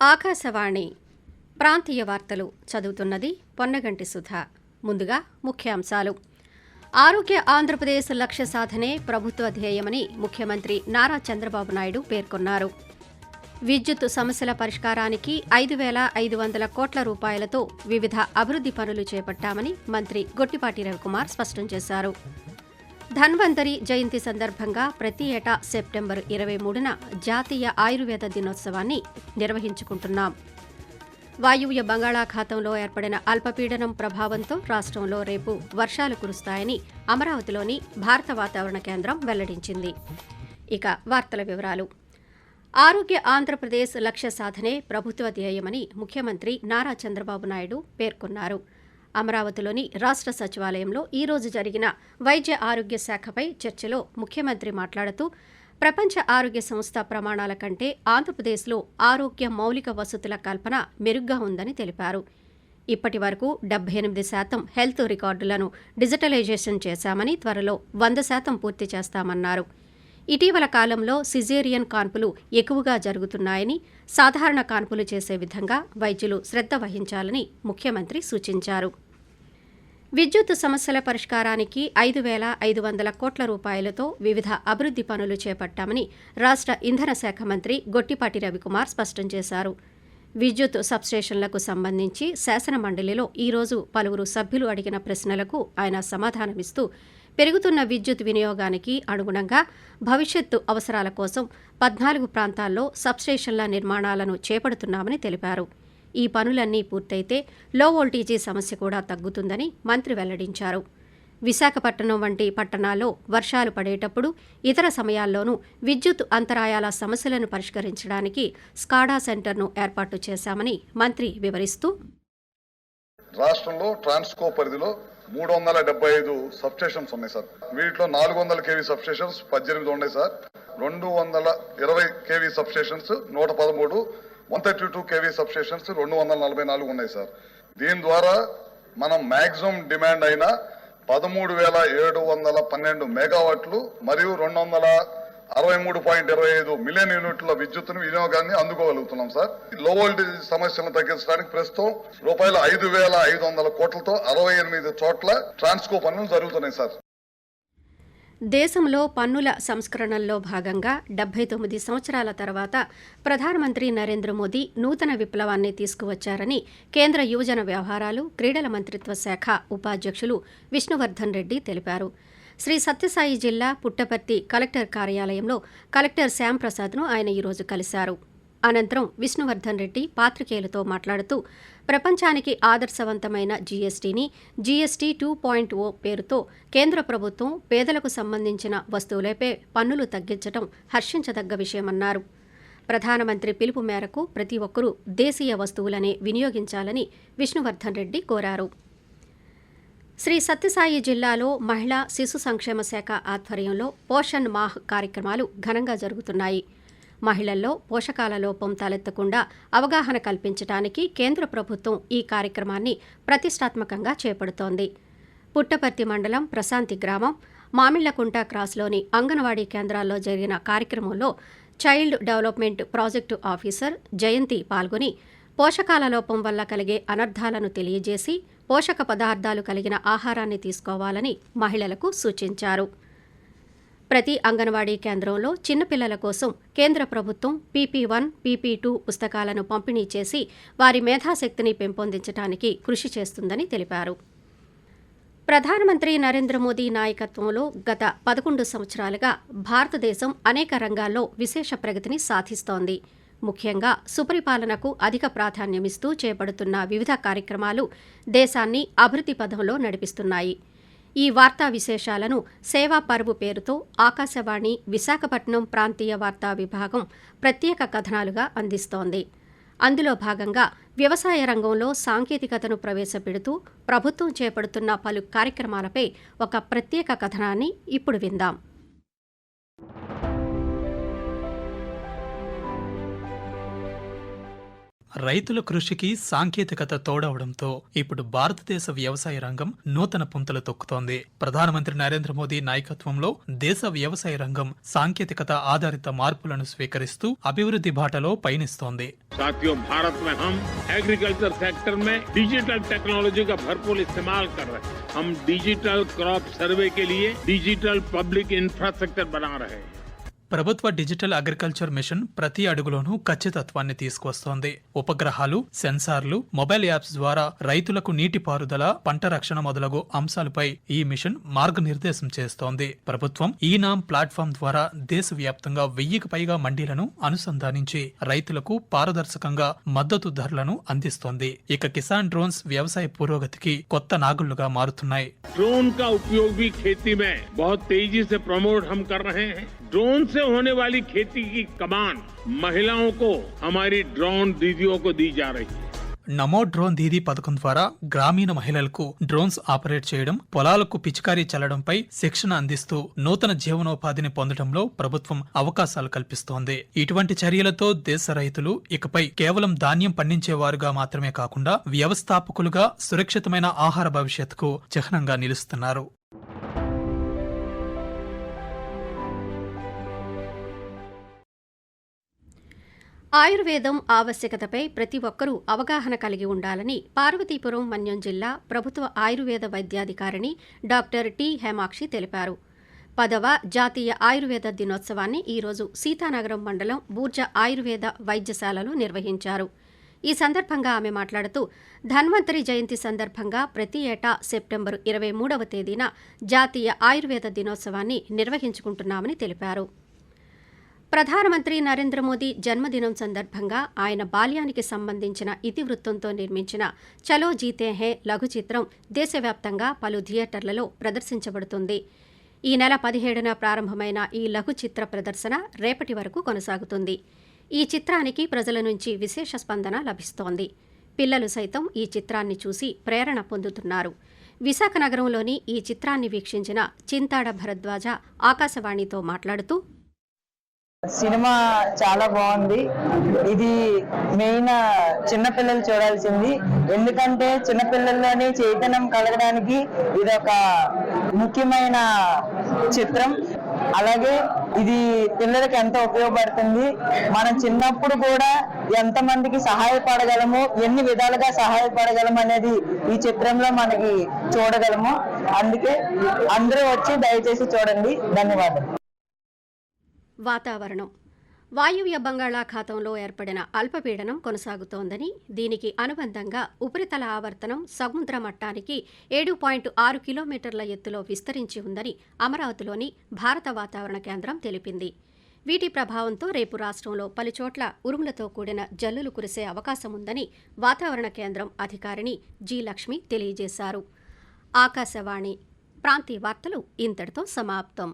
ఆకాశవాణి ప్రాంతీయ వార్తలు చదువుతున్నది పొన్నగంటి సుధ. ముందుగా ముఖ్యాంశాలు. ఆరోగ్య ఆంధ్రప్రదేశ్ లక్ష్య సాధనే ప్రభుత్వ ధ్యేయమని ముఖ్యమంత్రి నారా చంద్రబాబు నాయుడు పేర్కొన్నారు. విద్యుత్ సమస్యల పరిష్కారానికి ఐదు వేల ఐదు వందల కోట్ల రూపాయలతో వివిధ అభివృద్ధి పనులు చేపట్టామని మంత్రి గొట్టిపాటి రవికుమార్ స్పష్టం చేశారు. ధన్వంతరి జయంతి సందర్భంగా ప్రతి ఏటా సెప్టెంబర్ ఇరవై మూడున జాతీయ ఆయుర్వేద దినోత్సవాన్ని నిర్వహించుకుంటున్నాం. వాయువ్య బంగాళాఖాతంలో ఏర్పడిన అల్పపీడనం ప్రభావంతో రాష్ట్రంలో రేపు వర్షాలు కురుస్తాయని అమరావతిలోని భారత వాతావరణ కేంద్రం వెల్లడించింది. ఇక వార్తల వివరాలు. ఆరోగ్య ఆంధ్రప్రదేశ్ లక్ష్య సాధనే ప్రభుత్వ ధ్యేయమని ముఖ్యమంత్రి నారా చంద్రబాబు నాయుడు పేర్కొన్నారు. అమరావతిలోని రాష్ట్ర సచివాలయంలో ఈ రోజు జరిగిన వైద్య ఆరోగ్య శాఖపై చర్చలో ముఖ్యమంత్రి మాట్లాడుతూ ప్రపంచ ఆరోగ్య సంస్థ ప్రమాణాల కంటే ఆంధ్రప్రదేశ్లో ఆరోగ్య మౌలిక వసతుల కల్పన మెరుగ్గా ఉందని తెలిపారు. ఇప్పటి వరకు డెబ్బై ఎనిమిది శాతం హెల్త్ రికార్డులను డిజిటలైజేషన్ చేశామని త్వరలో వంద శాతం పూర్తి చేస్తామన్నారు. ఇటీవల కాలంలో సిజేరియన్ కాన్పులు ఎక్కువగా జరుగుతున్నాయని సాధారణ కాన్పులు చేసే విధంగా వైద్యులు శ్రద్ధ వహించాలని ముఖ్యమంత్రి సూచించారు. విద్యుత్ సమస్యల పరిష్కారానికి ఐదు వేల ఐదు వందల కోట్ల రూపాయలతో వివిధ అభివృద్ధి పనులు చేపట్టామని రాష్ట్ర ఇంధన శాఖ మంత్రి గొట్టిపాటి రవికుమార్ స్పష్టం చేశారు. విద్యుత్ సబ్స్టేషన్లకు సంబంధించి శాసన మండలిలో ఈరోజు పలువురు సభ్యులు అడిగిన ప్రశ్నలకు ఆయన సమాధానమిస్తూ పెరుగుతున్న విద్యుత్ వినియోగానికి అనుగుణంగా భవిష్యత్తు అవసరాల కోసం పద్నాలుగు ప్రాంతాల్లో సబ్స్టేషన్ల నిర్మాణాలను చేపడుతున్నామని తెలిపారు. ఈ పనులన్నీ పూర్తయితే లో వోల్టేజీ సమస్య కూడా తగ్గుతుందని మంత్రి వెల్లడించారు. విశాఖపట్నం వంటి పట్టణాల్లో వర్షాలు పడేటప్పుడు ఇతర సమయాల్లోనూ విద్యుత్ అంతరాయాల సమస్యలను పరిష్కరించడానికి స్కాడా సెంటర్ను ఏర్పాటు చేశామని మంత్రి వివరిస్తూ రాష్ట్రంలో ట్రాన్స్కో పరిధిలో మూడు వందల డెబ్బై ఐదు సబ్స్టేషన్స్ ఉన్నాయి సార్. వీటిలో నాలుగు వందల కేవీ సబ్స్టేషన్స్ పద్దెనిమిది ఉన్నాయి సార్. రెండు వందల ఇరవై కేవీ సబ్స్టేషన్స్ నూట పదమూడు one thirty two KV substations రెండు వందల నలభై నాలుగు ఉన్నాయి సార్. దీని ద్వారా మనం మ్యాక్సిమం డిమాండ్ అయిన పదమూడు వేల ఏడు వందల పన్నెండు మెగావాట్లు మరియు రెండు వందల అరవై మూడు పాయింట్ ఇరవై ఐదు మిలియన్ యూనిట్ల విద్యుత్తును వినియోగాన్ని అందుకోగలుగుతున్నాం సార్. లో వోల్టేజ్ సమస్యలను తగ్గించడానికి ప్రస్తుతం రూపాయలు ఐదు వేల ఐదు వందల కోట్లతో అరవై ఎనిమిది చోట్ల ట్రాన్స్కో పనులు జరుగుతున్నాయి సార్. దేశంలో పన్నుల సంస్కరణల్లో భాగంగా డెబ్బై తొమ్మిది సంవత్సరాల తర్వాత ప్రధానమంత్రి నరేంద్ర మోదీ నూతన విప్లవాన్ని తీసుకువచ్చారని కేంద్ర యువజన వ్యవహారాలు క్రీడల మంత్రిత్వ శాఖ ఉపాధ్యక్షులు విష్ణువర్ధన్ రెడ్డి తెలిపారు. శ్రీ సత్యసాయి జిల్లా పుట్టపర్తి కలెక్టర్ కార్యాలయంలో కలెక్టర్ శ్యాంప్రసాద్ను ఆయన ఈరోజు కలిశారు. అనంతరం విష్ణువర్ధన్ రెడ్డి పాత్రికేయులతో మాట్లాడుతూ ప్రపంచానికి ఆదర్శవంతమైన జీఎస్టీని జీఎస్టీ టూ పాయింట్ ఓ పేరుతో కేంద్ర ప్రభుత్వం పేదలకు సంబంధించిన వస్తువులపై పన్నులు తగ్గించడం హర్షించదగ్గ విషయమన్నారు. ప్రధానమంత్రి పిలుపు మేరకు ప్రతి ఒక్కరూ దేశీయ వస్తువులనే వినియోగించాలని విష్ణువర్ధన్ రెడ్డి కోరారు. శ్రీ సత్యసాయి జిల్లాలో మహిళా శిశు సంక్షేమ శాఖ ఆధ్వర్యంలో పోషణ్ మాహ్ కార్యక్రమాలు ఘనంగా జరుగుతున్నాయి. మహిళల్లో పోషకాల లోపం తలెత్తకుండా అవగాహన కల్పించడానికి కేంద్ర ప్రభుత్వం ఈ కార్యక్రమాన్ని ప్రతిష్టాత్మకంగా చేపడుతోంది. పుట్టపర్తి మండలం ప్రశాంతి గ్రామం మామిళ్ళకుంట క్రాస్లోని అంగన్వాడీ కేంద్రాల్లో జరిగిన కార్యక్రమంలో child development project officer Jayanthi పాల్గొని పోషకాల లోపం వల్ల కలిగే అనర్థాలను తెలియజేసి పోషక పదార్థాలు కలిగిన ఆహారాన్ని తీసుకోవాలని మహిళలకు సూచించారు. ప్రతి అంగన్వాడీ కేంద్రంలో చిన్నపిల్లల కోసం కేంద్ర ప్రభుత్వం పీపీ వన్ పీపీ టూ పుస్తకాలను పంపిణీ చేసి వారి మేధాశక్తిని పెంపొందించడానికి కృషి చేస్తుందని తెలిపారు. ప్రధానమంత్రి నరేంద్ర మోదీ నాయకత్వంలో గత పదకొండు సంవత్సరాలుగా భారతదేశం అనేక రంగాల్లో విశేష ప్రగతిని సాధిస్తోంది. ముఖ్యంగా సుపరిపాలనకు అధిక ప్రాధాన్యమిస్తూ చేపడుతున్న వివిధ కార్యక్రమాలు దేశాన్ని అభివృద్ధి పథంలో నడిపిస్తున్నాయి. ఈ వార్తా విశేషాలను సేవా పరువు పేరుతో ఆకాశవాణి విశాఖపట్నం ప్రాంతీయ వార్తా విభాగం ప్రత్యేక కథనాలుగా అందిస్తోంది. అందులో భాగంగా వ్యవసాయ రంగంలో సాంకేతికతను ప్రవేశపెడుతూ ప్రభుత్వం చేపడుతున్న పలు కార్యక్రమాలపై ఒక ప్రత్యేక కథనాన్ని ఇప్పుడు విందాం. రైతుల కృషికి సాంకేతికత తోడవడంతో ఇప్పుడు భారతదేశ వ్యవసాయ రంగం నూతన పుంతలు తొక్కుతోంది ప్రధానమంత్రి నరేంద్ర మోదీ నాయకత్వంలో దేశ వ్యవసాయ రంగం సాంకేతికత ఆధారిత మార్పులను స్వీకరిస్తూ అభివృద్ధి బాటలో పయనిస్తోంది साथियों भारत में हम एग्रीकल्चर सेक्टर में डिजिटल टेक्नोलॉजी का भरपूर इस्तेमाल कर रहे हैं हम डिजिटल क्रॉप सर्वे के लिए डिजिटल पब्लिक इंफ्रास्ट्रक्चर बना रहे हैं ప్రభుత్వ డిజిటల్ అగ్రికల్చర్ మిషన్ ప్రతి అడుగులోనూ ఖచ్చితత్వాన్ని తీసుకొస్తోంది ఉపగ్రహాలు సెన్సార్లు మొబైల్ యాప్స్ ద్వారా రైతులకు నీటిపారుదల పంట రక్షణ మొదలగు అంశాలపై ఈ మిషన్ మార్గనిర్దేశం చేస్తోంది ప్రభుత్వం ఈ నామ్ ప్లాట్ఫామ్ ద్వారా దేశవ్యాప్తంగా వెయ్యికి పైగా మండీలను అనుసంధానించి రైతులకు పారదర్శకంగా మద్దతు ధరలను అందిస్తోంది ఇక కిసాన్ డ్రోన్స్ వ్యవసాయ పురోగతికి కొత్త నాగుళ్లుగా మారుతున్నాయి ड्रोन का उपयोग भी खेती में बहुत तेजी से प्रमोट हम कर रहे हैं ड्रोन से होने वाली खेती की कमान महिलाओं को हमारी ड्रोन दीदियों को दी जा रही है నమో డ్రోన్ దీదీ పథకం ద్వారా గ్రామీణ మహిళలకు డ్రోన్స్ ఆపరేట్ చేయడం పొలాలకు పిచికారీ చల్లడంపై శిక్షణ అందిస్తూ నూతన జీవనోపాధిని పొందడంలో ప్రభుత్వం అవకాశాలు కల్పిస్తోంది ఇటువంటి చర్యలతో దేశ రైతులు ఇకపై కేవలం ధాన్యం పండించేవారుగా మాత్రమే కాకుండా వ్యవస్థాపకులుగా సురక్షితమైన ఆహార భవిష్యత్తుకు చిహ్నంగా నిలుస్తున్నారు ఆయుర్వేదం ఆవశ్యకతపై ప్రతి ఒక్కరూ అవగాహన కలిగి ఉండాలని పార్వతీపురం మన్యం జిల్లా ప్రభుత్వ ఆయుర్వేద వైద్యాధికారిణి డాక్టర్ టి హేమాక్షి తెలిపారు. పదవ జాతీయ ఆయుర్వేద దినోత్సవాన్ని ఈరోజు సీతానగరం మండలం బూర్జ ఆయుర్వేద వైద్యశాలలో నిర్వహించారు. ఈ సందర్భంగా ఆమె మాట్లాడుతూ ధన్వంతరి జయంతి సందర్భంగా ప్రతి ఏటా సెప్టెంబరు ఇరవై మూడవ తేదీన జాతీయ ఆయుర్వేద దినోత్సవాన్ని నిర్వహించుకుంటున్నామని తెలిపారు. ప్రధానమంత్రి నరేంద్ర మోదీ జన్మదినం సందర్భంగా ఆయన బాల్యానికి సంబంధించిన ఇతివృత్తంతో నిర్మించిన చలో జీతే హే లఘు చిత్రం దేశవ్యాప్తంగా పలు థియేటర్లలో ప్రదర్శించబడుతుంది. ఈ నెల పదిహేడున ప్రారంభమైన ఈ లఘు చిత్ర ప్రదర్శన రేపటి వరకు కొనసాగుతుంది. ఈ చిత్రానికి ప్రజల నుంచి విశేష స్పందన లభిస్తోంది. పిల్లలు సైతం ఈ చిత్రాన్ని చూసి ప్రేరణ పొందుతున్నారు. విశాఖ నగరంలోని ఈ చిత్రాన్ని వీక్షించిన చింతాడ భరద్వాజ ఆకాశవాణితో మాట్లాడుతూ సినిమా చాలా బాగుంది. ఇది మెయిన్ చిన్నపిల్లలు చూడాల్సింది. ఎందుకంటే చిన్నపిల్లల్లోని చైతన్యం కలగడానికి ఇది ఒక ముఖ్యమైన చిత్రం. అలాగే ఇది పిల్లలకి ఎంతో ఉపయోగపడుతుంది. మనం చిన్నప్పుడు కూడా ఎంతమందికి సహాయపడగలము ఎన్ని విధాలుగా సహాయపడగలము అనేది ఈ చిత్రంలో మనకి చూడగలము. అందుకే అందరూ వచ్చి దయచేసి చూడండి. ధన్యవాదాలు. వాతావరణం. వాయువ్య బంగాళాఖాతంలో ఏర్పడిన అల్పపీడనం కొనసాగుతోందని దీనికి అనుబంధంగా ఉపరితల ఆవర్తనం సముద్ర మట్టానికి ఏడు పాయింట్ ఆరు కిలోమీటర్ల ఎత్తులో విస్తరించి ఉందని అమరావతిలోని భారత వాతావరణ కేంద్రం తెలిపింది. వీటి ప్రభావంతో రేపు రాష్ట్రంలో పలుచోట్ల ఉరుములతో కూడిన జల్లులు కురిసే అవకాశం ఉందని వాతావరణ కేంద్రం అధికారిని జి లక్ష్మి తెలియజేశారు. ఆకాశవాణి ప్రాంతీయ వార్తలు ఇంతటితో సమాప్తం.